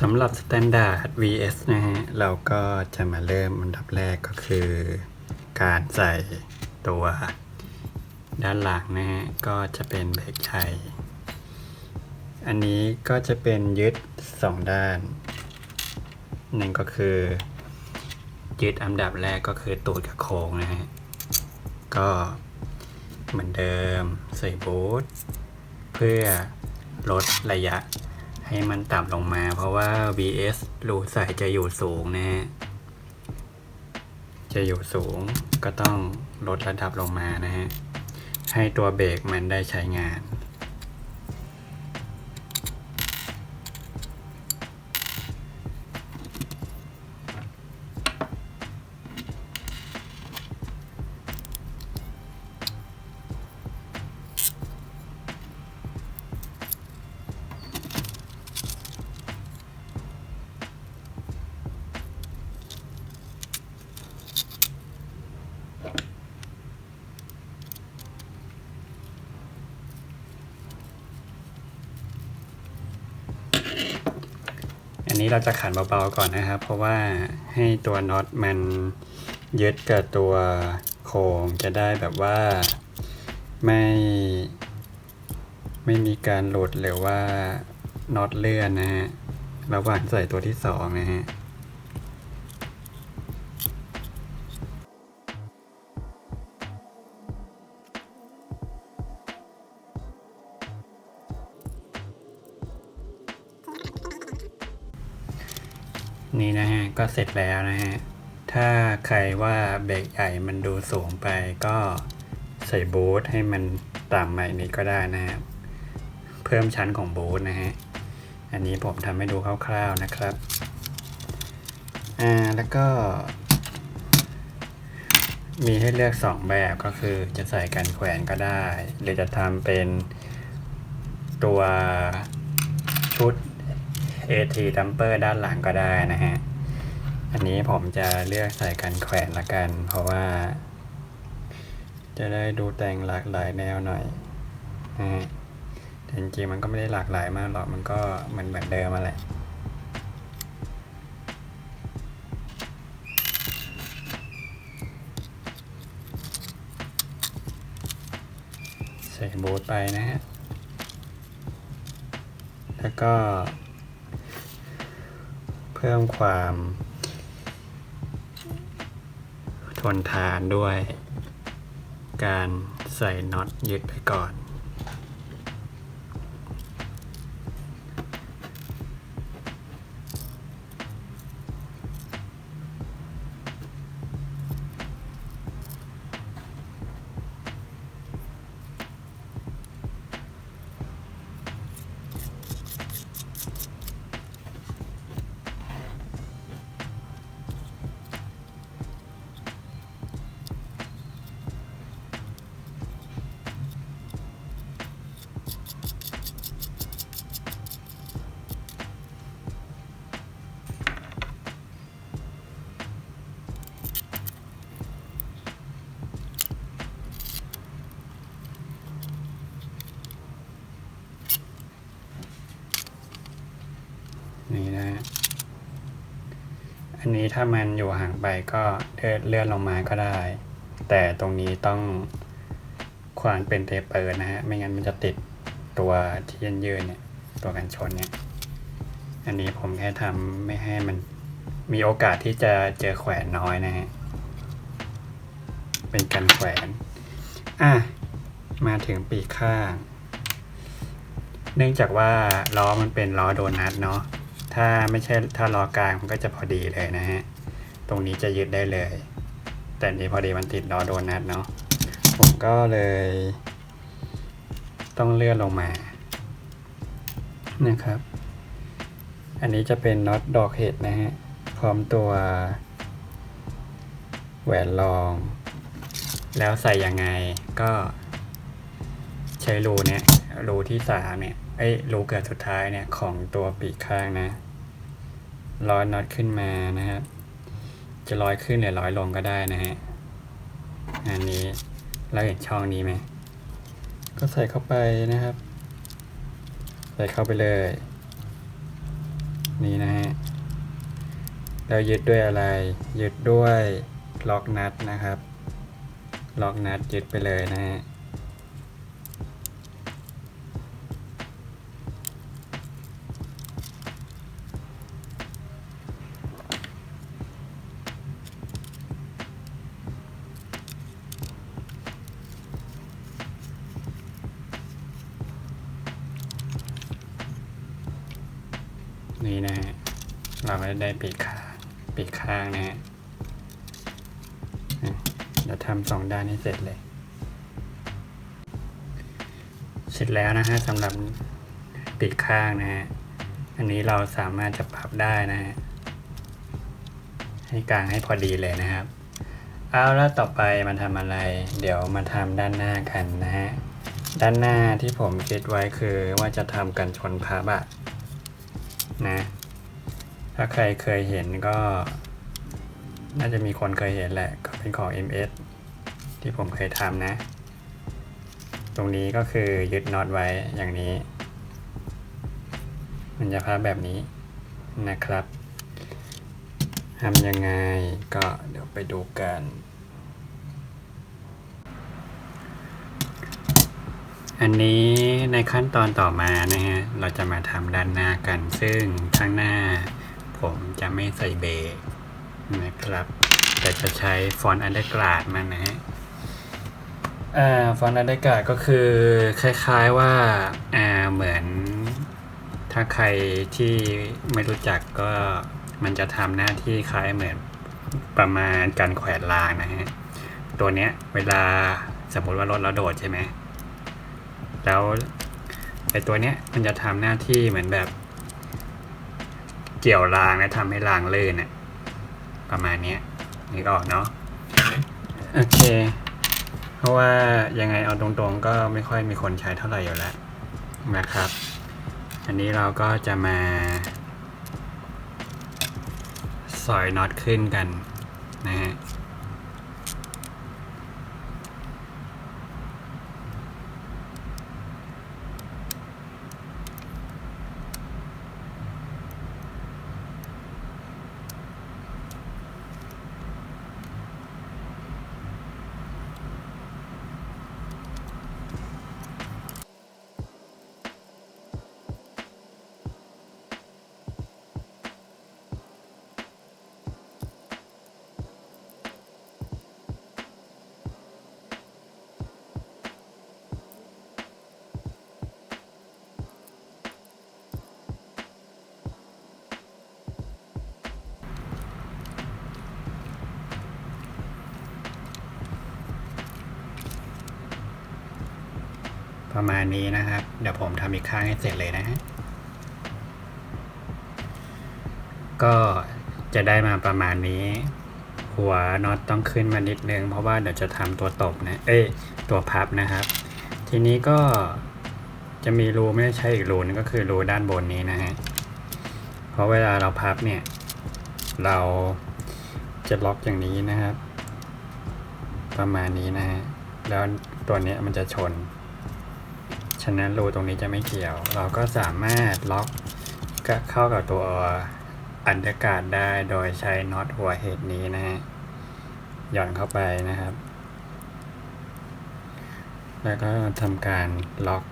สำหรับ Standard vs นะฮะ เราก็จะมาเริ่มอันดับแรกก็คือ การใส่ตัวด้านหลังนะฮะ ก็จะเป็นเบรกชัย อันนี้ก็จะเป็นยึด 2 ด้านนั่นก็คือ ยึดอันดับแรกก็คือตูดกับโค้งนะฮะ ก็เหมือนเดิมใส่บูทเพื่อลดระยะ ให้มันต่ำลงมาเพราะว่า VS รูใส่จะอยู่สูงนะฮะ จะอยู่สูงก็ต้องลดระดับลงมานะฮะ ให้ตัวเบรกมันได้ใช้งาน นี้เราจะขันเบาๆก่อนนะครับ เพราะว่าให้ตัวน็อตมันยึดกับตัวโครงจะได้แบบว่าไม่ ไม่มีการหลุดหรือว่าน็อตเลื่อนนะฮะระหว่างใส่ตัวที่สองนะฮะ ก็เสร็จแล้วนะฮะ ถ้าใครว่าเบรกใหญ่มันดูสูงไปก็ใส่บูทให้มันต่ำใหม่นิดก็ได้นะฮะเพิ่มชั้นของบูทนะฮะ อันนี้ผมทำให้ดูคร่าวๆนะครับ อ่า แล้วก็ มีให้เลือก 2 แบบก็คือจะใส่กันแขวนก็ได้ หรือจะทำเป็นตัวชุด AT Dumper ด้านหลังก็ได้นะฮะ อันนี้ผมจะเลือกใส่กันแขวนละกัน เพราะว่า จะได้ดูแต่งหลากหลายแนวหน่อยนะฮะแต่จริงๆมันก็ไม่ได้หลากหลายมากหรอก มันก็เหมือนเหมือนเดิมมาแหละใส่บูทไปนะฮะ แล้วก็ เพิ่มความ ทนทานด้วย การใส่น็อตยึดไปก่อน อันนี้ถ้ามันอยู่ห่างไปก็เลื่อนเลื่อนลงมาก็ได้ แต่ตรงนี้ต้องควานเป็นเทปเปอร์นะฮะ ไม่งั้นมันจะติดตัวที่ยืนยืนเนี่ย ตัวกันชนเนี่ย อันนี้ผมแค่ทำไม่ให้มันมีโอกาสที่จะเจอแขวนน้อยนะฮะ เป็นการแขวน อะ มาถึงปีกข้าง เนื่องจากว่าล้อมันเป็นล้อโดนัทเนาะ ถ้าไม่ใช่ถ้าล้อกลางมันก็จะพอดีเลยนะฮะ ตรงนี้จะยึดได้เลย แต่นี้พอดีมันติดล้อโดนัทเนาะ ผมก็เลย ต้องเลื่อนลงมา นะครับ อันนี้จะเป็นน็อตดอกเห็ดนะฮะ พร้อมตัวแหวนรอง แล้วใส่ยังไงก็ใช้รูเนี่ยรูที่สามเนี่ยเอ้รูเกิดสุดท้ายเนี่ยของตัวปีกข้างนะ ร้อยน็อตขึ้นมานะครับจะร้อยขึ้นหรือร้อยลงก็ได้นะฮะอันนี้เราเห็นช่องนี้ไหมก็ใส่เข้าไปนะครับ ใส่เข้าไปเลย นี่นะฮะแล้วยึดด้วยอะไร ยึดด้วยล็อกนัดนะครับ ล็อกนัดยึดไปเลยนะฮะ นี่นะฮะ เราก็ได้ปีกข้างปีกข้างนะฮะอะเดี๋ยวทำสองด้านให้เสร็จเลย เสร็จแล้วนะฮะสำหรับปีกข้างนะฮะ อันนี้เราสามารถจะปรับได้นะฮะ ให้กลางให้พอดีเลยนะครับ เอาแล้วต่อไปมาทำอะไร เดี๋ยวมาทำด้านหน้ากันนะฮะ ด้านหน้าที่ผมคิดไว้คือว่าจะทำกันชนพับอะ นะ ถ้าใครเคยเห็นก็ น่าจะมีคนเคยเห็นแหละ ก็เป็นของ MS ที่ผมเคยทำนะ ตรงนี้ก็คือยึดน็อตไว้อย่างนี้ มันจะพับแบบนี้นะครับทำยังไงก็เดี๋ยวไปดูกัน อันนี้ในขั้นตอนต่อมานะฮะ เราจะมาทำด้านหน้ากัน ซึ่งข้างหน้า ผมจะไม่ใส่เบรกนะครับ แต่จะใช้ฟอนต์อันเดอร์กราดมันนะฮะอ่าฟอนต์อันเดอร์กราดก็คือคล้ายๆว่าอ่าเหมือนถ้าใครที่ไม่รู้จักก็มันจะทำหน้าที่คล้ายเหมือนประมาณการแขวนรางนะฮะ ตัวเนี้ยเวลาสมมติว่ารถเราโดดใช่ไหม แล้วไอตัวเนี้ยมันจะทำหน้าที่เหมือนแบบ เกี่ยวรางและทำให้รางลื่นน่ะประมาณเนี้ยนึกออกเนาะโอเค เพราะว่ายังไงเอาตรงๆ ก็ไม่ค่อยมีคนใช้เท่าไหร่อยู่แล้วนะครับ อันนี้เราก็จะมา สอยน็อตขึ้นกันนะฮะ ประมาณนี้นะครับ เดี๋ยวผมทำอีกข้างให้เสร็จเลยนะฮะก็จะได้มาประมาณนี้ หัวน็อตต้องขึ้นมานิดนึง เพราะว่าเดี๋ยวจะทำตัวตบนะเอ้ยตัวพับนะครับ ทีนี้ก็จะมีรูไม่ได้ใช้อีกรูนึงก็คือรูด้านบนนี้นะฮะเพราะเวลาเราพับเนี่ย เราจะล็อกอย่างนี้นะครับ ประมาณนี้นะฮะแล้วตัวนี้มันจะชน ฉะนั้นรูตรงนี้จะไม่เกี่ยว เราก็สามารถล็อกก็เข้ากับตัวอันดอร์การ์ดได้โดยใช้น็อตหัวเฮดนี้นะฮะหย่อนเข้าไปนะครับ แล้วก็ทำการล็อก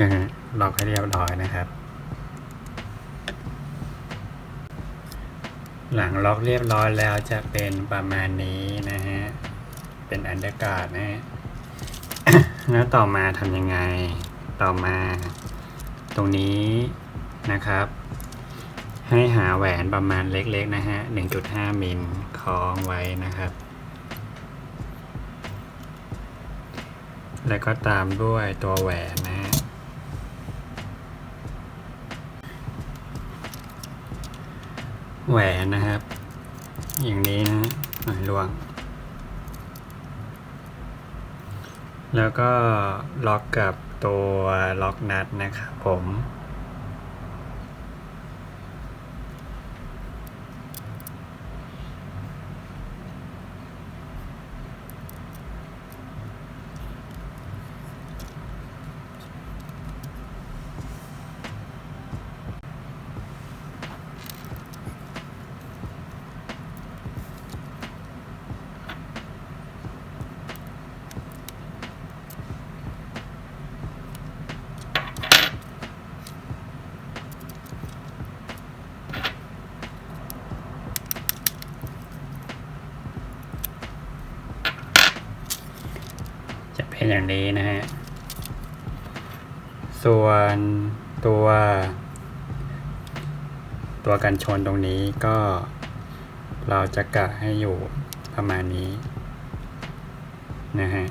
นะฮะ ล็อกให้เรียบร้อยนะครับ หลังล็อกเรียบร้อยแล้วจะเป็นประมาณนี้นะฮะ เป็นอันเดอร์การ์ดนะฮะ แล้วต่อมาทำยังไง ต่อมาตรงนี้นะครับ ให้หาแหวนประมาณเล็กๆนะฮะ 1.5 มิลคล้องไว้นะครับแล้วก็ตามด้วยตัวแหวนนะฮะ แหวนนะครับ อย่างนี้นะหน่อยลวง แล้วก็ล็อกกับตัวล็อกนัดนะครับผม เป็นอย่างนี้นะฮะ ส่วนตัว ตัวกันชนตรงนี้ก็ เราจะกะให้อยู่ประมาณนี้ นะฮะ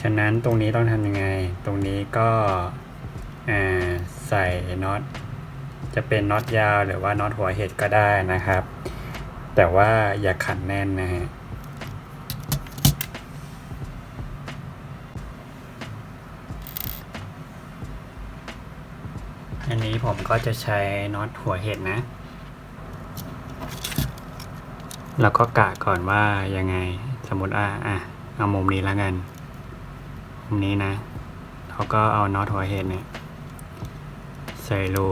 ฉะนั้นตรงนี้ต้องทำยังไง ตรงนี้ก็ใส่น็อต จะเป็นน็อตยาวหรือว่าน็อตหัวเห็ดก็ได้นะครับ แต่ว่าอย่าขันแน่นนะฮะอันนี้ผมก็จะใช้น็อตหัวเห็ดนะ แล้วก็กะก่อนว่ายังไงสมมติอะอะเอามุมนี้แล้วกันมุมนี้นะเขาก็เอาน็อตหัวเห็ดเนี่ยใส่รู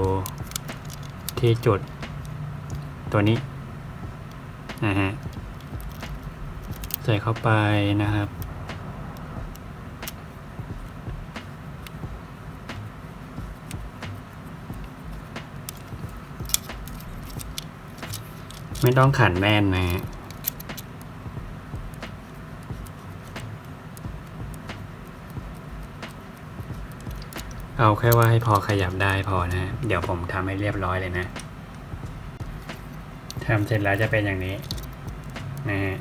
ที่จุดตัวนี้ นะฮะใส่เข้าไปนะครับ ไม่ต้องขันแน่นนะฮะเอาแค่ว่าให้พอขยับได้พอนะ เดี๋ยวผมทำให้เรียบร้อยเลยนะ ทำเสร็จแล้วจะเป็นอย่างนี้นะฮะ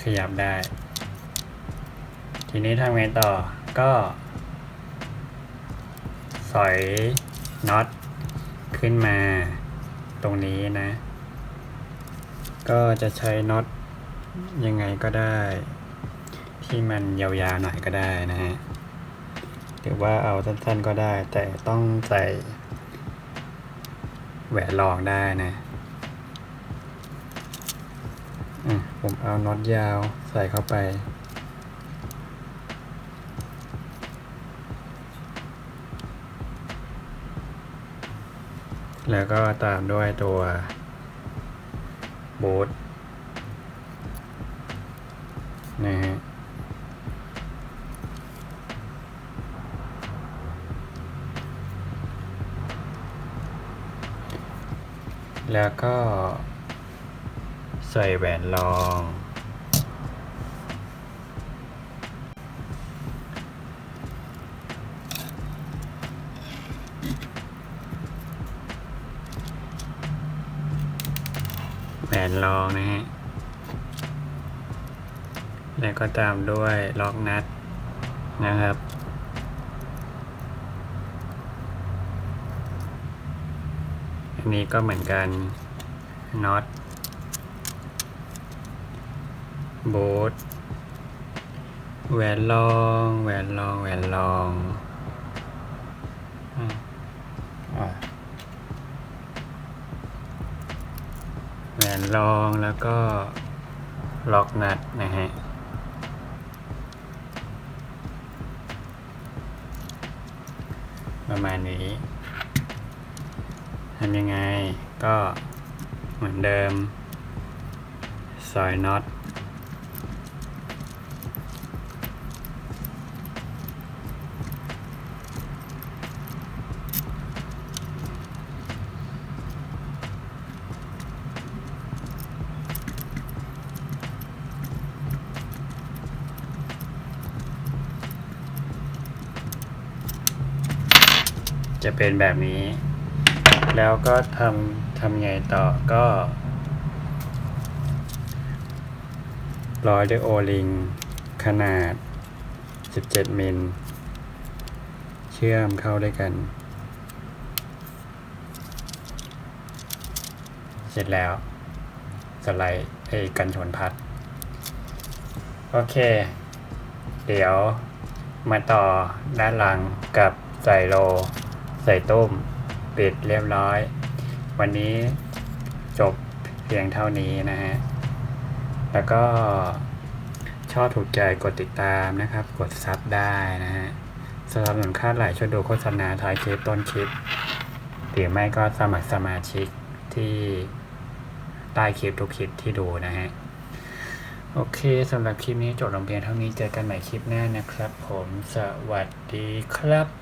ขยับได้ ทีนี้ทำไงต่อก็ สอยน็อตขึ้นมาตรงนี้นะ ก็จะใช้น็อตยังไงก็ได้ ที่มันยาวๆหน่อยก็ได้นะฮะหรือว่าเอาสั้นๆก็ได้ แต่ต้องใส่ แหวนรองได้นะอะผมเอาน็อตยาวใส่เข้าไป แล้วก็ตามด้วยตัวบูทนะฮะ แล้วก็ใส่แหวนรอง แหวนรองนะฮะ แล้วก็ตามด้วยล็อกนัดนะครับ อันนี้ก็เหมือนกันน็อตโบ๊ทแหวนรองแหวนรองแหวนรองแหวนรองแล้วก็ล็อกนัดนะฮะประมาณนี้ ทำยังไงก็เหมือนเดิมซอยน็อตจะเป็นแบบนี้ แล้วก็ทำทำไงต่อก็ร้อยด้วยโอลิง ขนาด 17 มิล เชื่อมเข้าด้วยกัน เสร็จแล้ว สไลด์ไอ้กันชนพัด โอเค เดี๋ยวมาต่อด้านหลังกับใส่โล ใส่ต้ม ปิดเรียบร้อย วันนี้จบเพียงเท่านี้นะฮะ แล้วก็ชอบถูกใจกดติดตามนะครับ กดซับได้นะฮะสำหรับหนุนค่าไหลช่วยดูโฆษณาท้ายคลิปต้นคลิป หรือไม่ก็สมัครสมาชิกที่ใต้คลิปทุกคลิปที่ดูนะฮะ โอเคสำหรับคลิปนี้จบลงเพียงเท่านี้เจอกันใหม่คลิปหน้านะครับ ผมสวัสดีครับ